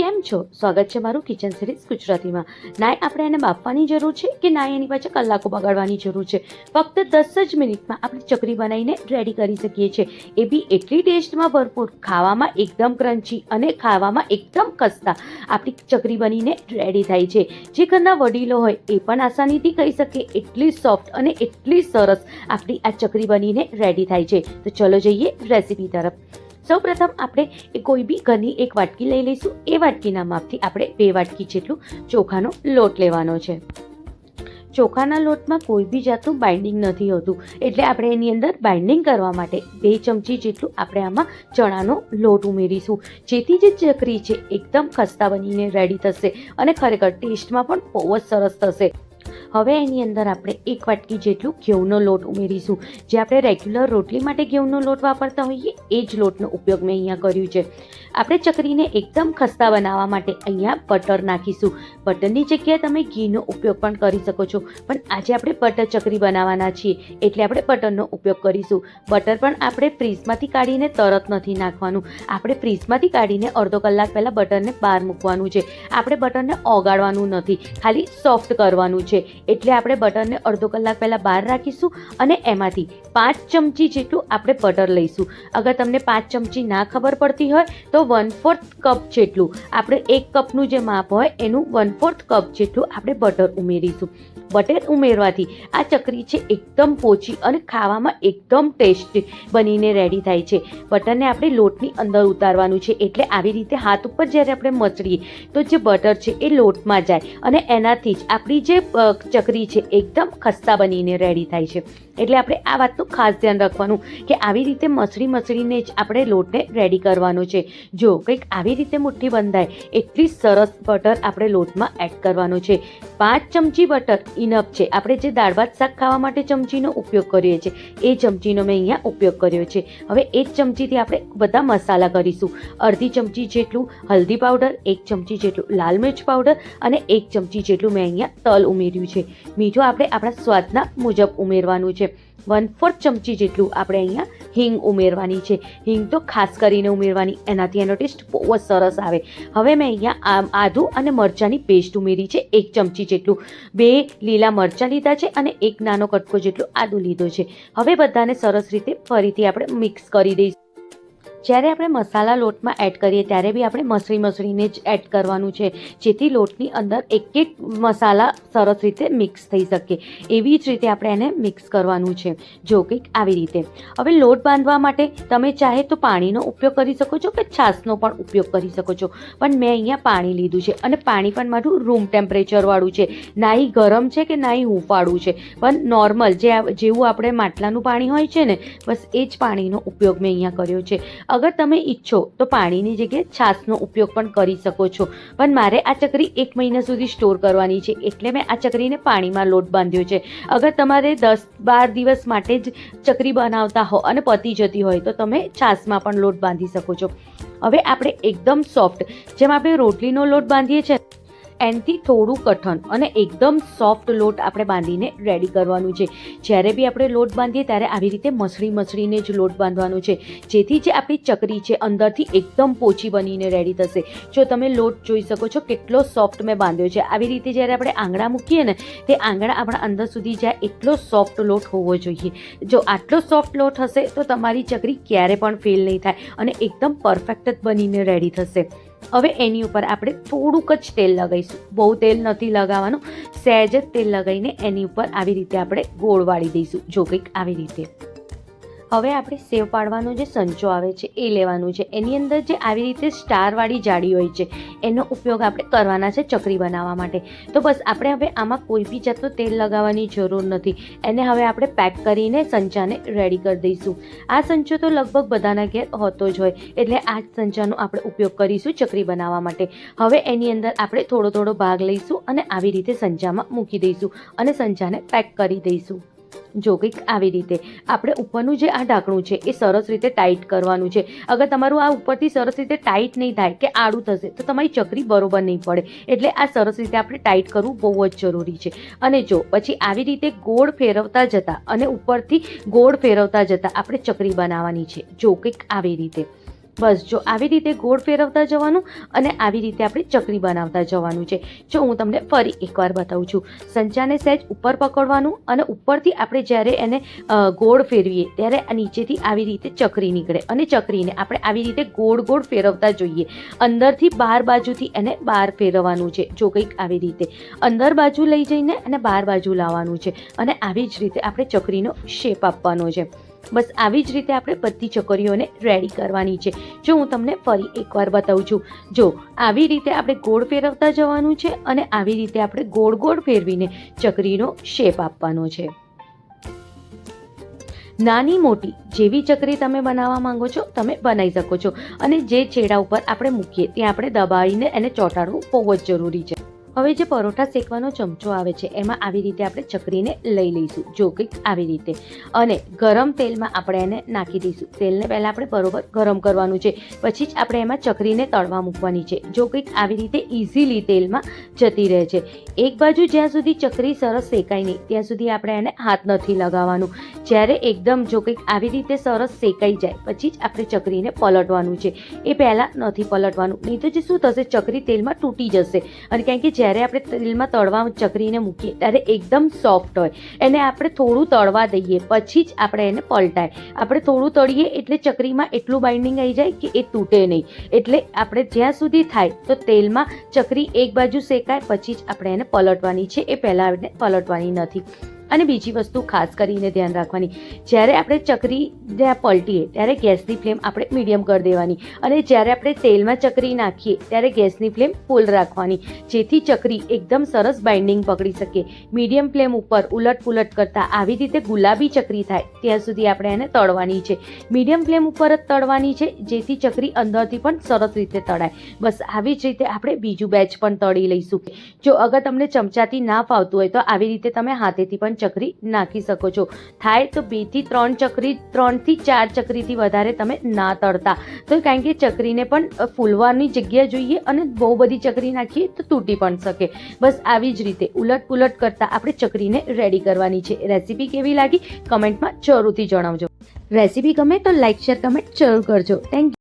કેમ છો? સ્વાગત છે મારું કિચન સિરીઝ ગુજરાતીમાં. નાય, આપણે એને બાફવાની જરૂર છે કે નાય એની પાછળ કલાકો બગાડવાની જરૂર છે? ફક્ત દસ જ મિનિટમાં આપણે ચકરી બનાવીને રેડી કરી શકીએ છીએ. એ બી એટલી ટેસ્ટમાં ભરપૂર, ખાવામાં એકદમ ક્રન્ચી અને ખાવામાં એકદમ ખસ્તા આપણી ચકરી બનીને રેડી થાય છે. જે ઘરના વડીલો હોય એ પણ આસાનીથી કહી શકે, એટલી સોફ્ટ અને એટલી સરસ આપણી આ ચકરી બનીને રેડી થાય છે. તો ચલો જઈએ રેસીપી તરફ. સૌપ્રથમ આપણે એ કોઈ બી ઘરની એક વાટકી લઈ લઈશું. એ વાટકીના માપથી આપણે બે વાટકી જેટલું ચોખાનો લોટ લેવાનો છે. ચોખાના લોટમાં કોઈ બી જાતનું બાઇન્ડિંગ નથી હોતું. એટલે આપણે એની અંદર બાઇન્ડિંગ કરવા માટે બે ચમચી જેટલું આપણે આમાં ચણાનો લોટ ઉમેરીશું. જેથી જે ચકરી છે, એકદમ ખસ્તા બનીને રેડી થશે અને ખરેખર ટેસ્ટમાં પણ બહુ જ સરસ થશે. હવે એની અંદર આપણે એક વાટકી જેટલું ઘઉંનો લોટ ઉમેરીશું. જે આપણે રેગ્યુલર રોટલી માટે ઘઉંનો લોટ વાપરતા હોઈએ, એ જ લોટનો ઉપયોગ મેં અહીંયા કર્યું છે. આપણે ચકરીને એકદમ ખસ્તા બનાવવા માટે અહીંયા બટર નાખીશું. બટરની જગ્યાએ તમે ઘીનો ઉપયોગ પણ કરી શકો છો. પણ આજે આપણે બટર ચકરી બનાવવાના છીએ, એટલે આપણે બટરનો ઉપયોગ કરીશું. બટર પણ આપણે ફ્રીજમાંથી કાઢીને તરત નથી નાખવાનું. આપણે ફ્રીજમાંથી કાઢીને અડધો કલાક પહેલાં બટરને બહાર મૂકવાનું છે. આપણે બટરને ઓગાળવાનું નથી, ખાલી સોફ્ટ કરવાનું છે. એટલે આપણે બટરને અડધો કલાક પહેલાં બહાર રાખીશું અને એમાંથી પાંચ ચમચી જેટલું આપણે બટર લઈશું. અગર તમને પાંચ ચમચી ના ખબર પડતી હોય તો વન ફોર્થ કપ જેટલું આપણે એક કપનું જે માપ હોય એનું વન ફોર્થ કપ જેટલું આપણે બટર ઉમેરીશું. બટર ઉમેરવાથી આ ચકરી છે એકદમ પોચી અને ખાવામાં એકદમ ટેસ્ટી બનીને રેડી થાય છે. બટરને આપણે લોટની અંદર ઉતારવાનું છે એટલે આવી રીતે હાથ ઉપર જ્યારે આપણે મચડીએ તો જે બટર છે એ લોટમાં જાય અને એનાથી જ આપણી જે ચકરી છે એકદમ ખસ્તા બનીને રેડી થાય છે. એટલે આપણે આ વાતનું ખાસ ધ્યાન રાખવાનું કે આવી રીતે મસળી મસળીને જ આપણે લોટને રેડી કરવાનો છે. જો કંઈક આવી રીતે મુઠ્ઠી બંધાય એટલી સરસ બટર આપણે લોટમાં એડ કરવાનો છે. પાંચ ચમચી બટર ઇનફ છે. આપણે જે દાળ ભાત શાક ખાવા માટે ચમચીનો ઉપયોગ કરીએ છીએ, એ ચમચીનો મેં અહીંયા ઉપયોગ કર્યો છે. હવે એ જ ચમચીથી આપણે બધા મસાલા કરીશું. અડધી ચમચી જેટલું હલ્દી પાવડર, એક ચમચી જેટલું લાલ મિર્ચ પાવડર અને એક ચમચી જેટલું મેં અહીંયા તલ ઉમેર્યું છે. મીઠું આપણે આપણા સ્વાદના મુજબ ઉમેરવાનું છે. વન ફોર્થ ચમચી જેટલું આપણે અહીંયા હિંગ ઉમેરવાની છે. હિંગ તો ખાસ કરીને ઉમેરવાની. એનાથી એનો ટેસ્ટ બહુ જ સરસ આવે. હવે મેં અહીંયા આદુ અને મરચાંની પેસ્ટ ઉમેરી છે, એક ચમચી જેટલું. બે લીલા મરચાં લીધા છે અને એક નાનો કટકો જેટલું આદુ લીધો છે. હવે બધાને સરસ રીતે ફરીથી આપણે મિક્સ કરી દઈશું. જ્યારે આપણે મસાલા લોટમાં એડ કરીએ ત્યારે બી આપણે મસળી મસળીને જ એડ કરવાનું છે, જેથી લોટની અંદર એક એક મસાલા સરસ રીતે મિક્સ થઈ શકે. એવી જ રીતે આપણે એને મિક્સ કરવાનું છે, જો કંઈક આવી રીતે. હવે લોટ બાંધવા માટે તમે ચાહે તો પાણીનો ઉપયોગ કરી શકો છો કે છાશનો પણ ઉપયોગ કરી શકો છો. પણ મેં અહીંયા પાણી લીધું છે અને પાણી પણ મારું રૂમ ટેમ્પરેચરવાળું છે. ના એ ગરમ છે કે નાહી હુંફાળું છે? પણ નોર્મલ જે જેવું આપણે માટલાનું પાણી હોય છે ને, બસ એ જ પાણીનો ઉપયોગ મેં અહીંયા કર્યો છે. અગર તમે ઈચ્છો તો પાણીની જગ્યાએ છાશનો ઉપયોગ પણ કરી શકો છો. પણ મારે આ ચકરી એક મહિના સુધી સ્ટોર કરવાની છે એટલે મેં આ ચકરીને પાણીમાં લોટ બાંધ્યો છે. અગર તમારે દસ બાર દિવસ માટે જ ચકરી બનાવતા હો અને પતી જતી હોય તો તમે છાશમાં પણ લોટ બાંધી શકો છો. હવે આપણે એકદમ સોફ્ટ, જેમ આપણે રોટલીનો લોટ બાંધીએ છીએ એનાથી થોડું કઠણ અને એકદમ સોફ્ટ લોટ આપણે બાંધીને રેડી કરવાનું છે. જ્યારે બી આપણે લોટ બાંધીએ ત્યારે આવી રીતે મસળી મસળીને જ લોટ બાંધવાનો છે. જેથી જે આપણી ચકરી છે અંદરથી એકદમ પોચી બનીને રેડી થશે. જો તમે લોટ જોઈ શકો છો કેટલો સોફ્ટ મેં બાંધ્યો છે. આવી રીતે જ્યારે આપણે આંગળા મૂકીએ ને, તે આંગણા આપણા અંદર સુધી જાય એટલો સોફ્ટ લોટ હોવો જોઈએ. જો આટલો સોફ્ટ લોટ હશે તો તમારી ચકરી ક્યારે પણ ફેલ નહીં થાય અને એકદમ પરફેક્ટ જ બનીને રેડી થશે. હવે એની ઉપર આપણે થોડુંક જ તેલ લગાવીશું. બહુ તેલ નથી લગાવવાનું. સહેજ જ તેલ લગાવીને એની ઉપર આવી રીતે આપણે ગોળ વાળી દઈશું. જો કંઈક આવી રીતે. હવે આપણે સેવ પાડવાનો જે સંચો આવે છે, એ લેવાનું છે. એની અંદર જે આવી રીતે સ્ટારવાળી જાળી હોય છે, એનો ઉપયોગ આપણે કરવાના છે ચકરી બનાવવા માટે. તો બસ, આપણે હવે આમાં કોઈ બી જાતનું તેલ લગાવવાની જરૂર નથી. એને હવે આપણે પેક કરીને સંચાને રેડી કરી દઈશું. આ સંચો તો લગભગ બધાના ઘેર હોતો જ હોય, એટલે આ સંચાનો આપણે ઉપયોગ કરીશું ચકરી બનાવવા માટે. હવે એની અંદર આપણે થોડો થોડો ભાગ લઈશું અને આવી રીતે સંચામાં મૂકી દઈશું અને સંચાને પેક કરી દઈશું. જો કંઈક આવી રીતે. આપણે ઉપરનું જે આ ઢાંકણું છે, એ સરસ રીતે ટાઈટ કરવાનું છે. અગર તમારું આ ઉપરથી સરસ રીતે ટાઈટ નહીં થાય કે આડું થશે, તો તમારી ચકરી બરોબર નહીં પડે. એટલે આ સરસ રીતે આપણે ટાઈટ કરવું બહુ જ જરૂરી છે. અને જો પછી આવી રીતે ગોળ ફેરવતા જતાં અને ઉપરથી ગોળ ફેરવતા જતાં આપણે ચકરી બનાવવાની છે, જો કંઈક આવી રીતે. બસ, જો આવી રીતે ગોળ ફેરવતા જવાનું અને આવી રીતે આપણે ચકરી બનાવતા જવાનું છે. જો હું તમને ફરી એકવાર બતાવું છું સંચાને સહેજ ઉપર પકડવાનું અને ઉપરથી આપણે જ્યારે એને ગોળ ફેરવીએ ત્યારે નીચેથી આવી રીતે ચકરી નીકળે અને ચકરીને આપણે આવી રીતે ગોળ ગોળ ફેરવતા જોઈએ. અંદરથી બાર બાજુથી એને બહાર ફેરવવાનું છે. જો કંઈક આવી રીતે અંદર બાજુ લઈ જઈને અને બહાર બાજુ લાવવાનું છે અને આવી જ રીતે આપણે ચકરીનો શેપ આપવાનો છે. બસ આવી જ રીતે આપણે બધી ચકરીઓને રેડી કરવાની છે. જો હું તમને ફરી એકવાર બતાવું છું. જો આવી રીતે આપણે ગોળ ફેરવતા જવાનું છે અને આવી રીતે આપણે ગોળ ગોળ ફેરવીને ચકરીનો શેપ આપવાનો છે. નાની મોટી જેવી ચકરી તમે બનાવવા માંગો છો, તમે બનાવી શકો છો. અને જે છેડા ઉપર આપણે મૂકીએ, ત્યાં આપણે દબાવીને એને ચોંટાડવું બહુ જ જરૂરી છે. હવે જે પરોઠા શેકવાનો ચમચો આવે છે, એમાં આવી રીતે આપણે ચકરીને લઈ લઈશું, જો કંઈક આવી રીતે. અને ગરમ તેલમાં આપણે એને નાખી દઈશું. તેલને પહેલાં આપણે બરોબર ગરમ કરવાનું છે, પછી જ આપણે એમાં ચકરીને તળવા મૂકવાની છે. જો કંઈક આવી રીતે ઇઝીલી તેલમાં જતી રહે છે. એક બાજુ જ્યાં સુધી ચકરી સરસ શેકાય નહીં, ત્યાં સુધી આપણે એને હાથ નથી લગાવવાનું. જ્યારે એકદમ જો કંઈક આવી રીતે સરસ શેકાઈ જાય, પછી જ આપણે ચકરીને પલટવાનું છે. એ પહેલાં નથી પલટવાનું. નહીં તો જે શું થશે, ચકરી તેલમાં તૂટી જશે. અને કારણ કે જ્યારે આપણે તેલમાં તળવા ચકરીને મૂકીએ ત્યારે એકદમ સોફ્ટ હોય. એને આપણે થોડું તળવા દઈએ, પછી જ આપણે એને પલટાય. આપણે થોડું તળીએ એટલે ચકરીમાં એટલું બાઇન્ડિંગ આવી જાય કે એ તૂટે નહીં. એટલે આપણે જ્યાં સુધી થાય તો તેલમાં ચકરી એક બાજુ શેકાય, પછી જ આપણે એને પલટવાની છે. એ પહેલાં આપણે પલટવાની નથી. અને બીજી વસ્તુ ખાસ કરીને ધ્યાન રાખવાની, જ્યારે આપણે ચકરી જ્યાં પલટીએ, ત્યારે ગેસની ફ્લેમ આપણે મીડિયમ કરી દેવાની અને જ્યારે આપણે તેલમાં ચકરી નાખીએ, ત્યારે ગેસની ફ્લેમ ફૂલ રાખવાની, જેથી ચકરી એકદમ સરસ બાઇન્ડિંગ પકડી શકે. મીડિયમ ફ્લેમ ઉપર ઉલટ પુલટ કરતાં આવી રીતે ગુલાબી ચકરી થાય, ત્યાં સુધી આપણે એને તળવાની છે. મીડિયમ ફ્લેમ ઉપર જ તળવાની છે, જેથી ચકરી અંદરથી પણ સરસ રીતે તળાય. બસ આવી જ રીતે આપણે બીજું બેચ પણ તળી લઈશું. જો અગર તમને ચમચાથી ના ફાવતું હોય, તો આવી રીતે તમે હાથેથી પણ ચકરી નાખી શકો છો. થાય તો બેથી ત્રણ ચકરી, ત્રણથી ચાર ચકરીથી વધારે તમે ના તળતા. તો કારણ કે ચકરીને પણ ફૂલવાની જગ્યા જોઈએ અને બહુ બધી ચકરી નાખીએ તો તૂટી પણ શકે. બસ આવી જ રીતે ઉલટ પુલટ કરતાં આપણે ચકરીને રેડી કરવાની છે. રેસીપી કેવી લાગી? કમેન્ટમાં જરૂરથી જણાવજો. રેસીપી ગમે તો લાઇક શેર કમેન્ટ જરૂર કરજો. થેન્ક